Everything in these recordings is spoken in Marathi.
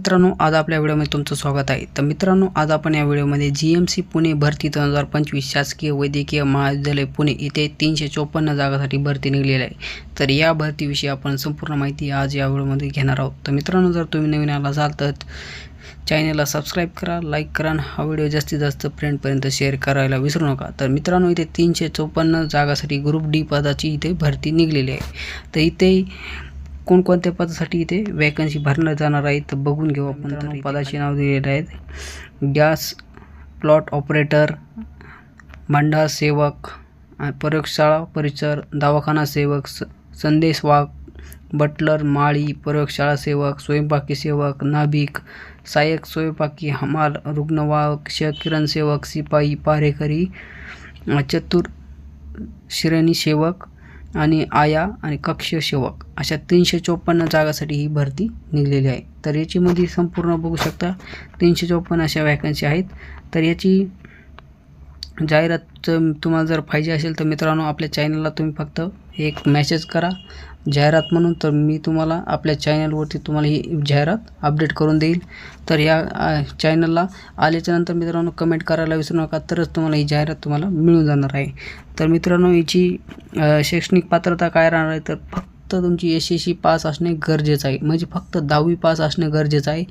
मित्रांनो आज आपल्या व्हिडिओमध्ये तुमचं स्वागत आहे. तर मित्रांनो आज आपण या व्हिडिओमध्ये जी एम सी पुणे भरती दोन हजार पंचवीस शासकीय वैद्यकीय महाविद्यालय पुणे इथे तीनशे चोपन्न जागासाठी भरती निघलेली आहे. तर या भरतीविषयी आपण संपूर्ण माहिती आज या व्हिडिओमध्ये घेणार आहोत. तर मित्रांनो जर तुम्ही नवीन आला असाल तर चॅनलला सबस्क्राईब करा लाईक करा आणि हा व्हिडिओ जास्तीत जास्त फ्रेंडपर्यंत शेअर करायला विसरू नका. तर मित्रांनो इथे तीनशे चोपन्न जागासाठी ग्रुप डी पदाची इथे भरती निघलेली आहे. तर इथे कोणकोणत्या पदासाठी इथे वॅकन्सी भरण्यात जाणार आहे तर बघून घेऊ आपण. तर पदाचे नाव दिलेले आहेत. गॅस प्लॉट ऑपरेटर भांडार सेवक प्रयोगशाळा परिसर दवाखाना सेवक स संदेश वाघ बटलर माळी प्रयोगशाळा सेवक स्वयंपाकी सेवक नाभिक सहाय्यक स्वयंपाकी हमाल रुग्णवाहक किरण सेवक शिपाई पारेकरी चतुर श्रेणी सेवक आणि आया आणि कक्ष सेवक अशा तीनशे चोपन्न जागासाठी ही भरती निघलेली आहे. तर याची मध्ये संपूर्ण बघू शकता. तीनशे चोपन्न अशा वॅकन्सी आहेत. तर याची जाहिरात तुम्हाला जर पाहिजे असेल तर मित्रांनो आपल्या चॅनलला तुम्ही फक्त एक मेसेज करा. जाहिरात म्हणून तर मी तुम्हाला आपल्या चॅनलवरती तुम्हाला ही जाहिरात अपडेट करून देईल. तर या चॅनलला आल्याच्यानंतर मित्रांनो कमेंट करायला विसरू नका तरच तुम्हाला ही जाहिरात तुम्हाला मिळून जाणार आहे. तर मित्रांनो याची शैक्षणिक पात्रता काय राहणार आहे? तर फक्त तुमची एस एस सी पास असणे गरजेचं आहे. म्हणजे फक्त दहावी पास असणे गरजेचं आहे.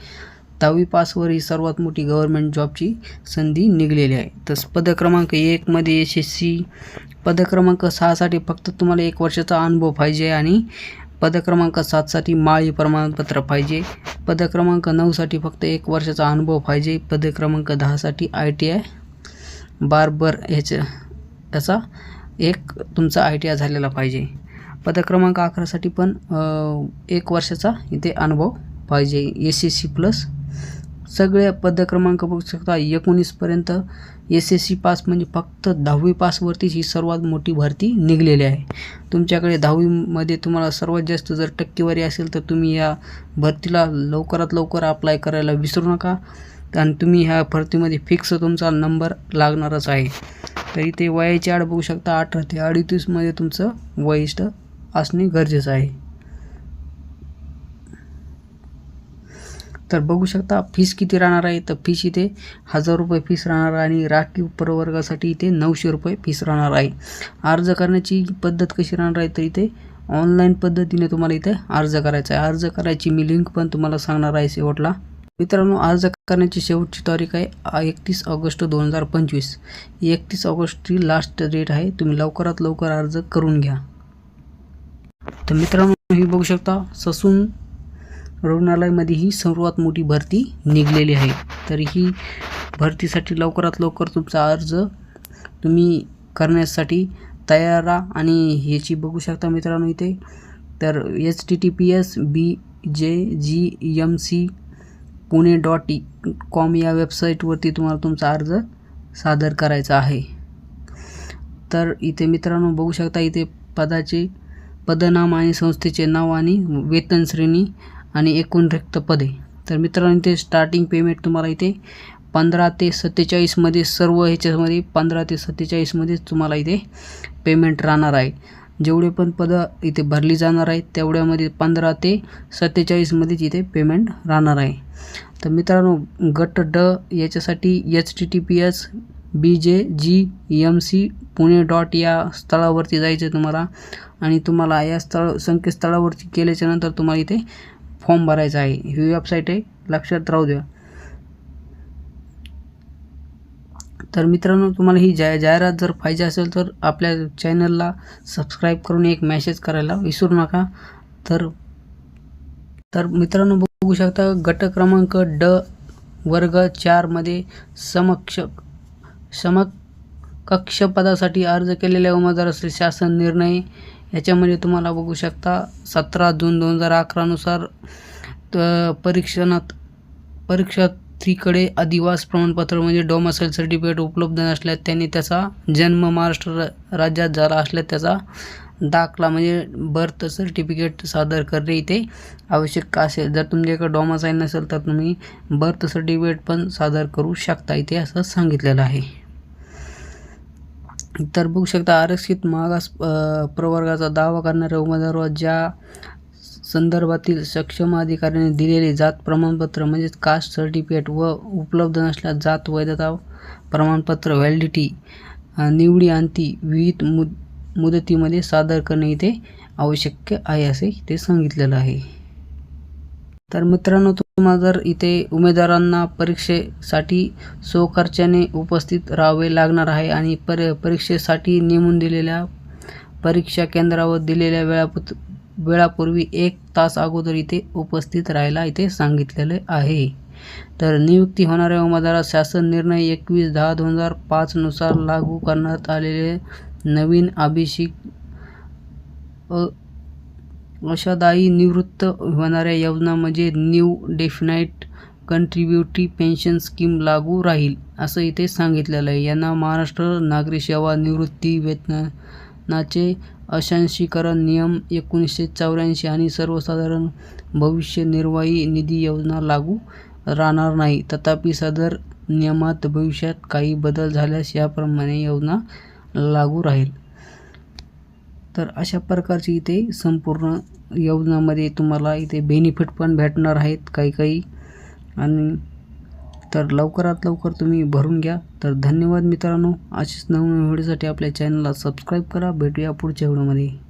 दहावी पासवर ही सर्वात मोठी गव्हर्मेंट जॉबची संधी निघलेली आहे. तर पदक्रमांक एकमध्ये एस एस सी पदक्रमांक सहासाठी फक्त तुम्हाला एक वर्षाचा अनुभव पाहिजे आणि पदक्रमांक सातसाठी माळी प्रमाणपत्र पाहिजे. पदक्रमांक नऊसाठी फक्त एक वर्षाचा अनुभव पाहिजे. पदक्रमांक दहासाठी आय टी आय बार्बर ह्याच्या याचा एक तुमचा आय टी आय झालेला पाहिजे. पदक्रमांक अकरासाठी पण एक वर्षाचा इथे अनुभव पाहिजे. एस एस सी प्लस सगळे पदक्रमांक बघू शकता. एकोणीसपर्यंत एस एस सी पास म्हणजे फक्त दहावी पासवरतीच ही सर्वात मोठी भरती निघलेली आहे. तुमच्याकडे दहावीमध्ये तुम्हाला सर्वात जास्त जर टक्केवारी असेल तर तुम्ही या भरतीला लवकरात लवकर अप्लाय करायला विसरू नका. आणि तुम्ही ह्या भरतीमध्ये फिक्स तुमचा नंबर लागणारच आहे. तर इथे वयाची आड बघू शकता. अठरा ते अडतीसमध्ये तुमचं वयिष्ठ असणे गरजेचं आहे. तर बघू शकता फीस किती राहणार आहे? तर फीस इथे हजार रुपये फीस राहणार आहे आणि राखीव प्रवर्गासाठी इथे नऊशे रुपये फीस राहणार आहे. अर्ज करण्याची पद्धत कशी राहणार आहे? तर इथे ऑनलाईन पद्धतीने तुम्हाला इथे अर्ज करायचा आहे. अर्ज करायची मी लिंक पण तुम्हाला सांगणार आहे शेवटला. मित्रांनो अर्ज करण्याची शेवटची तारीख आहे एकतीस ऑगस्ट दोन हजार पंचवीस. एकतीस ऑगस्टची लास्ट डेट आहे. तुम्ही लवकरात लवकर अर्ज करून घ्या. तर मित्रांनो ही बघू शकता ससून रुग्णालयामध्ये ही सर्वात मोठी भरती निघलेली आहे. तर ही भरतीसाठी लवकरात लवकर तुमचा अर्ज तुम्ही करण्यासाठी तयार राहा आणि ह्याची बघू शकता मित्रांनो इथे. तर H T T P S B J G M C Pune dot com या वेबसाईटवरती तुम्हाला तुमचा अर्ज सादर करायचा आहे. तर इथे मित्रांनो बघू शकता इथे पदाचे पदनाम आणि संस्थेचे नाव आणि वेतन श्रेणी आणि एकूण रिक्त पदे तर मित्रांनो इथे स्टार्टिंग पेमेंट तुम्हाला इथे पंधरा ते सत्तेचाळीसमध्ये सर्व ह्याच्यामध्ये पंधरा ते सत्तेचाळीसमध्येच तुम्हाला इथे पेमेंट राहणार आहे. जेवढे पण पदं इथे भरली जाणार आहेत तेवढ्यामध्ये पंधरा ते सत्तेचाळीसमध्येच इथे पेमेंट राहणार आहे. तर मित्रांनो गट ड याच्यासाठी H T T P S B J G M C Pune dot या स्थळावरती जायचं तुम्हाला. आणि तुम्हाला या स्थळ संकेतस्थळावरती केल्याच्यानंतर तुम्हाला इथे फॉर्म भरायचा आहे. ही वेबसाईट आहे. लक्षात राहू द्या. तर मित्रांनो तुम्हाला ही जा जाहिरात जर पाहिजे असेल तर आपल्या चॅनलला सबस्क्राईब करून एक मेसेज करायला विसरू नका. तर तर मित्रांनो बघू शकता गट क्रमांक ड वर्ग चारमध्ये समक्ष समक कक्षपदासाठी अर्ज केलेल्या उमेदवार शासन निर्णय याच्यामध्ये तुम्हाला बघू शकता सतरा जून दोन हजार अकरानुसार परीक्षणात परीक्षार्थीकडे अधिवास प्रमाणपत्र म्हणजे डोमासाईल सर्टिफिकेट उपलब्ध नसल्यास त्यांनी त्याचा जन्म महाराष्ट्र राज्यात झाला असल्यास त्याचा दाखला म्हणजे बर्थ सर्टिफिकेट सादर करणे इथे आवश्यक असेल. जर तुमच्याकडे डोमासाईल नसेल तर तुम्ही बर्थ सर्टिफिकेट पण सादर करू शकता इथे असं सांगितलेलं आहे. तर बघू शकता आरक्षित मागास प्रवर्गाचा दावा करणाऱ्या उमेदवारावर ज्या संदर्भातील सक्षम अधिकाऱ्याने दिलेले जात प्रमाणपत्र म्हणजेच कास्ट सर्टिफिकेट व उपलब्ध नसल्यास जात वैधता प्रमाणपत्र व्हॅलिडिटी निवडी अंती विविध मुद मुदतीमध्ये सादर करणे इथे आवश्यक आहे असे ते सांगितलेलं आहे. तर मित्रांनो तुम्हाला जर इथे उमेदवारांना परीक्षेसाठी स्वखर्चाने उपस्थित राहावे लागणार आहे आणि पर परीक्षेसाठी नेमून दिलेल्या परीक्षा केंद्रावर दिलेल्या वेळापत वेळापूर्वी एक तास अगोदर इथे उपस्थित राहायला इथे सांगितलेले आहे. तर नियुक्ती होणाऱ्या उमेदवारात शासन निर्णय एकवीस दहा दोन हजार पाचनुसार लागू करण्यात आलेले नवीन अभिषेक आशादायी अशादायी निवृत्त होणाऱ्या योजना म्हणजे new definite contributory pension scheme लागू राहील असं इथे सांगितलेलं आहे. यांना महाराष्ट्र नागरी सेवा निवृत्ती वेतनाचे अशांशीकरण नियम एकोणीसशे चौऱ्याऐंशी आणि सर्वसाधारण भविष्य निर्वाही निधी योजना लागू राहणार नाही. तथापि सदर नियमात भविष्यात काही बदल झाल्यास याप्रमाणे योजना लागू राहील. तर अशा प्रकारची इथे संपूर्ण योजनामध्ये तुम्हाला इथे बेनिफिट पण भेटणार आहेत काही काही. आणि तर लवकरात लवकर तुम्ही भरून घ्या. तर धन्यवाद मित्रांनो. अशीच नवीन व्हिडिओसाठी आपल्या चॅनलला सबस्क्राईब करा. भेटूया पुढच्या व्हिडिओमध्ये.